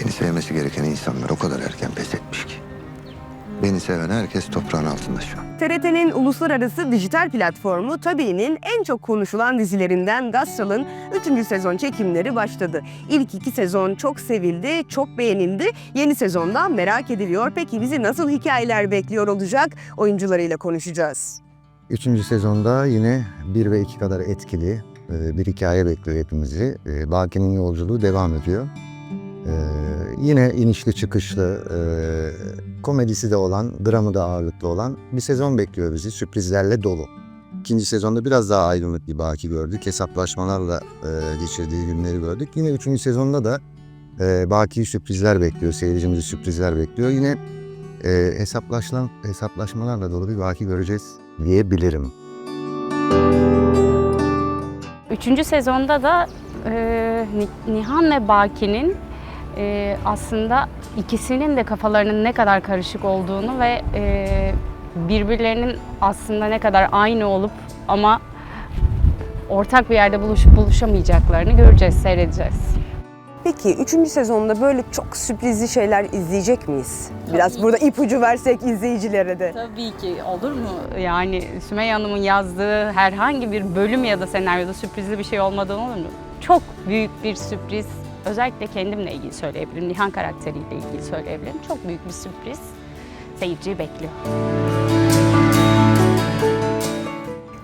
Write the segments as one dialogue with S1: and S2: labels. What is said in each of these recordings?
S1: Beni sevmesi gereken insanlar o kadar erken pes etmiş ki. Beni seven herkes toprağın altında şu an.
S2: TRT'nin uluslararası dijital platformu Tabii'nin en çok konuşulan dizilerinden Gastral'ın 3. sezon çekimleri başladı. İlk iki sezon çok sevildi, çok beğenildi. Yeni sezonda merak ediliyor. Peki bizi nasıl hikayeler bekliyor olacak? Oyuncularıyla konuşacağız.
S1: Üçüncü sezonda yine bir ve iki kadar etkili e, bir hikaye bekliyor hepimizi. E, Baki'nin yolculuğu devam ediyor. E, Yine inişli çıkışlı, e, komedisi de olan, dramı da ağırlıklı olan bir sezon bekliyor bizi. Sürprizlerle dolu. İkinci sezonda biraz daha aydınlık bir Baki gördük. Hesaplaşmalarla e, geçirdiği günleri gördük. Yine üçüncü sezonda da e, Baki'yi sürprizler bekliyor, seyircimizi sürprizler bekliyor. Yine e, hesaplaşma, hesaplaşmalarla dolu bir Baki göreceğiz diyebilirim.
S3: Üçüncü sezonda da e, Ni- Nihan ve Baki'nin e, aslında ikisinin de kafalarının ne kadar karışık olduğunu ve e, birbirlerinin aslında ne kadar aynı olup ama ortak bir yerde buluşup buluşamayacaklarını göreceğiz, seyredeceğiz.
S2: Peki 3. sezonda böyle çok sürprizli şeyler izleyecek miyiz? Biraz
S3: Tabii.
S2: burada ipucu versek izleyicilere de.
S3: Tabii ki olur mu? Yani Sümeyye Hanım'ın yazdığı herhangi bir bölüm ya da senaryoda sürprizli bir şey olmadan olur mu? Çok büyük bir sürpriz. Özellikle kendimle ilgili söyleyebilirim. Nihan karakteriyle ilgili söyleyebilirim. Çok büyük bir sürpriz seyirciyi bekliyor.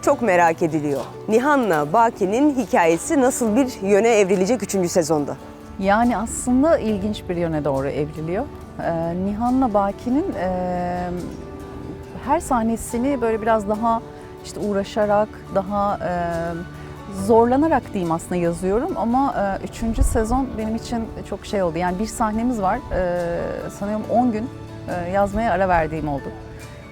S2: Çok merak ediliyor. Nihan'la Baki'nin hikayesi nasıl bir yöne evrilecek 3. sezonda?
S4: Yani aslında ilginç bir yöne doğru evriliyor. Ee, Nihan'la Baki'nin e, her sahnesini böyle biraz daha işte uğraşarak, daha e, zorlanarak diyeyim aslında yazıyorum ama e, üçüncü sezon benim için çok şey oldu. Yani bir sahnemiz var, e, sanıyorum 10 gün e, yazmaya ara verdiğim oldu.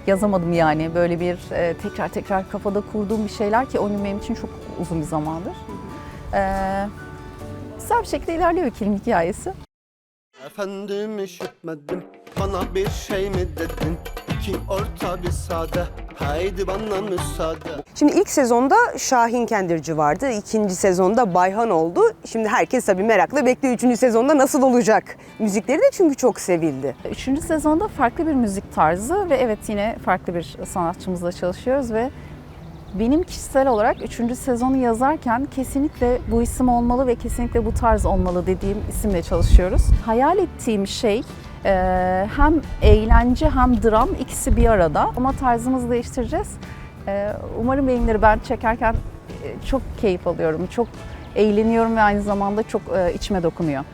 S4: Yazamadım yani böyle bir e, tekrar tekrar kafada kurduğum bir şeyler ki 10 gün benim için çok uzun bir zamandır. E, güzel bir şekilde ilerliyor ikilinin hikayesi.
S5: Efendim işitmedim bana bir şey mi dedin İki orta bir sade haydi bana müsaade
S2: Şimdi ilk sezonda Şahin Kendirci vardı. ikinci sezonda Bayhan oldu. Şimdi herkes tabii merakla bekliyor üçüncü sezonda nasıl olacak? Müzikleri de çünkü çok sevildi.
S4: Üçüncü sezonda farklı bir müzik tarzı ve evet yine farklı bir sanatçımızla çalışıyoruz ve benim kişisel olarak üçüncü sezonu yazarken kesinlikle bu isim olmalı ve kesinlikle bu tarz olmalı dediğim isimle çalışıyoruz. Hayal ettiğim şey e, hem eğlence hem dram ikisi bir arada ama tarzımızı değiştireceğiz. E, Umarım beğenilir. Ben çekerken e, çok keyif alıyorum, çok eğleniyorum ve aynı zamanda çok e, içime dokunuyor.